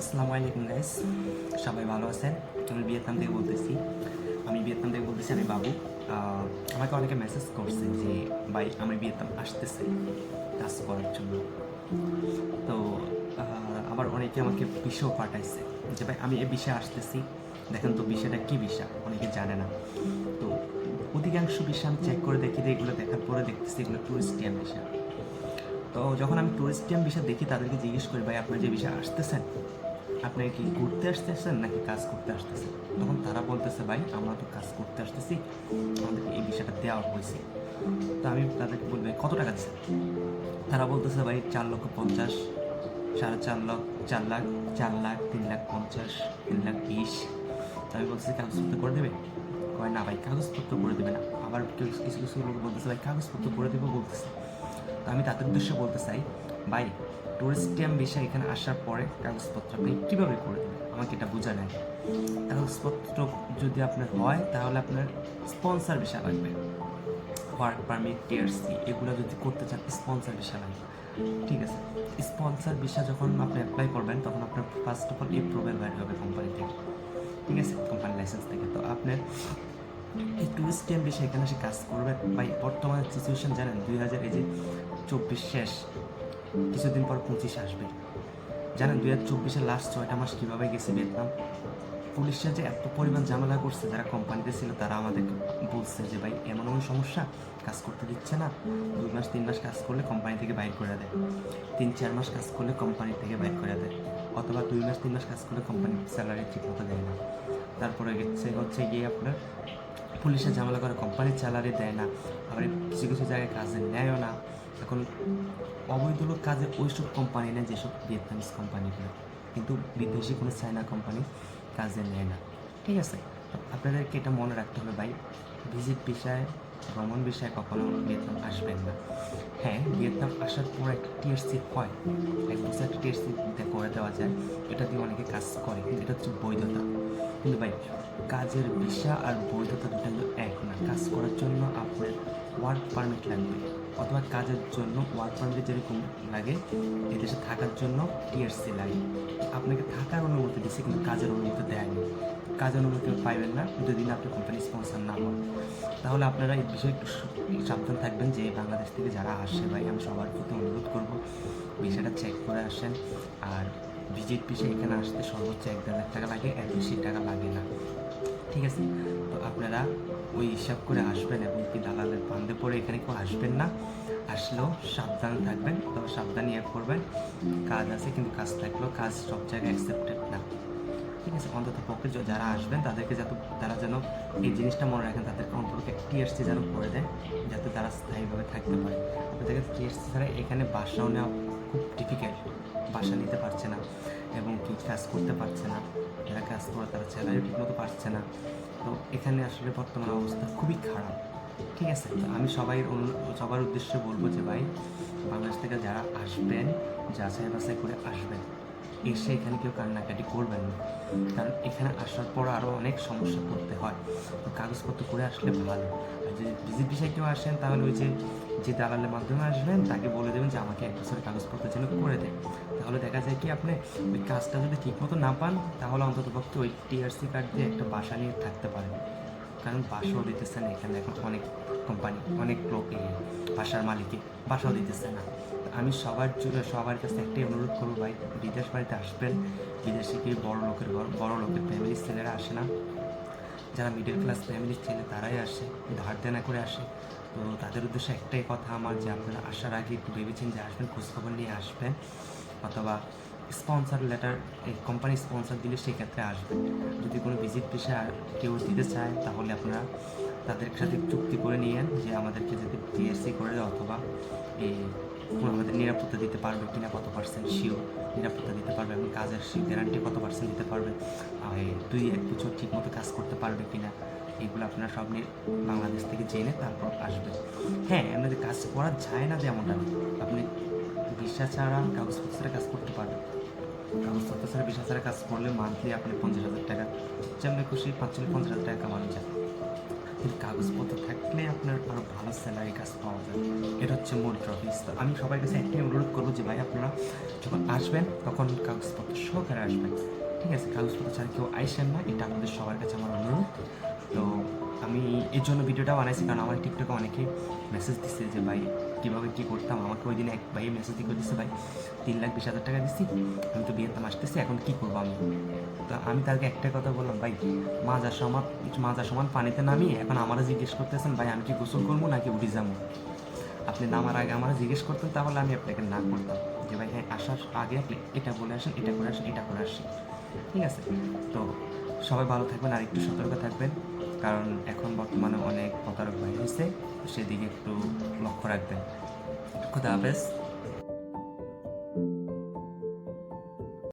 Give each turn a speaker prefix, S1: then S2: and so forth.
S1: আসসালামু আলাইকুম গাইস সবাই ভালো আছেন? আমি ভিয়েতনাম থেকে বলতেছি। আমি ভিয়েতনাম থেকে বলতেছি, আমি বাবু। আমাকে অনেকে মেসেজ করছে যে, ভাই আমি ভিয়েতনাম আসতেছি কাজ করার জন্য। তো আবার অনেকে আমাকে বিষয় পাঠাইছে যে, ভাই, আমি এই বিষয়ে আসতেছি। দেখেন তো বিষয়টা কী বিষয়? অনেকে জানে না। তো, অধিকাংশ বিষয় আমি চেক করে দেখি যে, এগুলো দেখার পরে দেখতেছি এগুলো টুরিস্টিয়ান বিষয়। তো, যখন আমি টুরিস্টিয়াম বিষয় দেখি, তাদেরকে জিজ্ঞেস করি, ভাই, আপনার যে বিষয়ে আসতেছেন আপনি কি ঘুরতে আসতেছেন নাকি কাজ করতে আসতেছেন? তখন তারা বলতেছে, ভাই, আমরা তো কাজ করতে আসতেছি। আমাদেরকে এই বিষয়টা দেওয়া হয়েছে। তো আমি তাদেরকে বলব কত টাকা দিচ্ছেন? তারা বলতেছে, ভাই, চার লক্ষ পঞ্চাশ, সাড়ে চার লাখ চার লাখ চার লাখ, তিন লাখ পঞ্চাশ, তিন লাখ বিশ। তো আমি বলতেছি, কাগজপত্র করে দেবে? কয়, না, ভাই, কাগজপত্র করে দেবে না। আবার কিছু কিছু লোক বলতেছে, ভাই, কাগজপত্র করে দেবো, বলতেছে। তো আমি তাদের উদ্দেশ্যে বলতে চাই ভাই টুরিস্টিয়াম বিষয় এখানে আসার পরে কাগজপত্র আপনি কীভাবে করে দেবেন? আমাকে এটা বোঝা নেই কাগজপত্র যদি আপনার হয়, তাহলে আপনার স্পন্সার বিষয় লাগবে। ওয়ার্ক পারমিট টিআরসি এগুলো যদি করতে চান স্পন্সার বিষয় লাগবে। ঠিক আছে? স্পন্সার বিষয় যখন আপনি অ্যাপ্লাই করবেন, তখন আপনার ফার্স্ট অফ অল এপ্রুভেল বাইর হবে কোম্পানি থেকে। ঠিক আছে? কোম্পানি লাইসেন্স থেকে। তো আপনার এই টুরিস্টিয়াম বিষয়ে এখানে এসে কাজ করবেন ভাই, বর্তমানে সিচুয়েশন জানেন, দুই হাজার এই যে চব্বিশ শেষ। কিছুদিন পর পঁচিশ আসবে। জানেন দুই হাজার চব্বিশের লাস্ট ছয়টা মাস কীভাবে গেছে ভিয়েতনাম? পুলিশরা যে এত পরিমাণ ঝামেলা করছে, যারা কোম্পানিতে ছিল, তারা আমাদেরকে বলছে যে, ভাই, এমন এমন সমস্যা, কাজ করতে দিচ্ছে না। দুই মাস, তিন মাস কাজ করলে কোম্পানি থেকে বাইর করে দেয় তিন, চার মাস কাজ করলে কোম্পানি থেকে বাইর করে দেয় অথবা দুই মাস, তিন মাস কাজ করলে কোম্পানি স্যালারি ঠিক মতো দেয় না। তারপরে গেছে হচ্ছে গিয়ে আপনার, পুলিশের ঝামেলা করে কোম্পানির স্যালারি দেয় না। আবার কিছু কিছু জায়গায় কাজে নেয়ও না। এখন অবৈধ লোক কাজে ওইসব কোম্পানি নেয় যেসব ভিয়েতনামিজ কোম্পানিগুলো কিন্তু বিদেশি কোনো চায়না কোম্পানি কাজে নেয় না। ঠিক আছে? আপনাদেরকে এটা মনে রাখতে হবে ভাই। ভিজিট বিষয়ে ভ্রমণ বিষয়ে কখনো ভিয়েতনাম আসবেন না। হ্যাঁ ভিয়েতনাম আসার পর একটা টিএসসি হয়। এক বছর টিএসসি করে দেওয়া যায়। এটা দিয়ে অনেকে কাজ করে। কিন্তু এটা হচ্ছে বৈধতা। কিন্তু ভাই, কাজের ভিসা আর বৈধতা দুটো কিন্তু এক না। কাজ করার জন্য আপনার ওয়ার্ক পারমিট লাগবে। অথবা কাজের জন্য ওয়ার্ক পারমিট যেরকম লাগে এই দেশে থাকার জন্য টিআরসি লাগে। আপনাকে থাকার অনুমতি দিচ্ছে কিন্তু কাজের অনুমতি দেয়নি। কাজের অনুমতি পাইবেন না। যদি না আপনি কোম্পানি স্পন্সার না হন, তাহলে আপনারা এই বিষয়ে একটু সাবধান থাকবেন যে বাংলাদেশ থেকে যারা আসে ভাই, আমি সবার প্রতি অনুরোধ করব বিষয়টা চেক করে আসেন। আর ভিজিট পিসে এখানে আসতে সর্বোচ্চ এক লাখ টাকা লাগে এর বেশি টাকা লাগে না। ঠিক আছে? তো আপনারা ওই হিসাব করে আসবেন এবং কি দালালের বান্ধে পড়ে এখানে কেউ আসবেন না। আসলেও সাবধান থাকবেন, তবে সাবধান ইয়ে করবেন। কাজ আছে কিন্তু কাজ থাকলেও কাজ সব জায়গায় অ্যাকসেপ্টেড না। ঠিক আছে অন্তত পক্ষে যারা আসবেন, তাদেরকে যাতে তারা যেন এই জিনিসটা মনে রাখেন, তাদেরকে অন্তত টিএসসি যেন করে দেয় যাতে তারা স্থায়ীভাবে থাকতে পারে। আপনাদেরকে টিএসসি ছাড়া এখানে বাসাও নেওয়া খুব ডিফিকাল্ট বাসা নিতে পারছে না এবং কি কাজ করতে পারছে না। যারা কাজ করে, তারা স্যালারি ঠিকমতো পারছে না। তো এখানে আসলে বর্তমান অবস্থা খুবই খারাপ। ঠিক আছে? আমি সবাই সবার উদ্দেশ্যে বলব যে ভাই, বাংলাদেশ থেকে যারা আসবেন যাচাই বাছাই করে আসবেন এসে এখানে কেউ কান্নাকাটি করবেন না। কারণ এখানে আসার পর আরও অনেক সমস্যা পড়তে হয়। তো কাগজপত্র করে আসলে ভালো। আর যদি ভিজিট বিষয়ে কেউ আসেন, তাহলে ওই যে যে দালালের মাধ্যমে আসবেন, তাকে বলে দেবেন যে আমাকে এক বছরের কাগজপত্র যেন করে দেয় তাহলে দেখা যায় কি, আপনি ওই কাজটা যদি ঠিকমতো না পান, তাহলে অন্তত পক্ষে ওই টিআরসি কার্ড দিয়ে একটা বাসা নিয়ে থাকতে পারেন। কারণ বাসাও দিতেছে না এখানে এখন অনেক কোম্পানি অনেক লোক বাসার মালিকে। বাসাও দিতেছে না। আমি সবার জন্য সবার কাছে একটাই অনুরোধ করব ভাই, বিদেশ বাড়িতে আসবেন। বিদেশে গিয়ে বড় লোকের ঘর, বড় লোকের ফ্যামিলির ছেলেরা আসে না। যারা মিডল ক্লাস ফ্যামিলির ছেলে, তারাই আসে, ধার দেনা করে আসে। তো তাদের উদ্দেশ্যে একটাই কথা আমার, যে আপনারা আসার আগে একটু ভেবেছেন যে আসবেন, খোঁজখবর নিয়ে আসবেন, অথবা স্পন্সর লেটার এই কোম্পানি স্পন্সর দিলে সেই ক্ষেত্রে আসবেন। যদি কোনো ভিজিট পেশা কেউ দিতে চায়, তাহলে আপনারা তাদের সাথে চুক্তি করে নিয়েন যে আমাদেরকে যদি টিএসসি করে অথবা এই আমাদের নিরাপত্তা দিতে পারবে কিনা কত পার্সেন্ট শিওর নিরাপত্তা দিতে পারবে এবং কাজের গ্যারান্টি কত পার্সেন্ট দিতে পারবে? আর দুই এক বছর ঠিকমতো কাজ করতে পারবে কিনা? এগুলো আপনারা সব নিয়ে বাংলাদেশ থেকে জেনে তারপর আসবেন হ্যাঁ আপনাদের কাজ করা যায় না যেমনটা আপনি ভিসা ছাড়া কাগজপত্র ছাড়া কাজ করতে পারবেন। কাগজপত্র ছাড়া ভিসা ছাড়া কাজ করলে মান্থলি আপনি পঞ্চাশ হাজার টাকা, যেমনি খুশি পাঁচচল্লিশ পঞ্চাশ হাজার টাকা কামানো যায়। কিন্তু কাগজপত্র থাকলে আপনার আরও ভালো স্যালারি কাজ পাওয়া যায় এটা হচ্ছে মূল ট্রফিস তো আমি সবার কাছে একটাই অনুরোধ করব যে ভাই, আপনারা যখন আসবেন, তখন কাগজপত্র সহকারে আসবেন। ঠিক আছে, কাগজপত্র ছাড়া কেউ আইসেন না, এটা আমাদের সবার কাছে আমার অনুরোধ। তো আমি এর জন্য ভিডিওটা বানাইছি, কারণ আমার টিকটকে অনেকে মেসেজ দিচ্ছে যে, ভাই, কীভাবে কী করতাম? আমাকে ওই দিন এক ভাই মেসেজ দিয়ে দিচ্ছে ভাই, তিন লাখ বিশ হাজার টাকা দিচ্ছি আমি তো ভিয়েতনাম আসতেছি, এখন কী করব আমি? তো আমি তাকে একটা কথা বললাম, ভাই মাজা সমান মাজা সমান পানিতে নামিয়ে এখন আমারও জিজ্ঞেস করতেছেন, ভাই, আমি কি গোসল করব নাকি উঠে যাব? আপনি নামার আগে আমার জিজ্ঞেস করতেন, তাহলে আমি আপনাকে না করতাম। যে, ভাই হ্যাঁ আসার আগে আপনি এটা বলে আসেন, এটা করে আসেন, এটা করে আসেন। ঠিক আছে? তো সবাই ভালো থাকবেন আর একটু সতর্ক থাকবেন। কারণ এখন বর্তমানে অনেক প্রতারক হয়ে গেছে সেদিকে একটু লক্ষ্য রাখবেন। খুদা হাফেজ।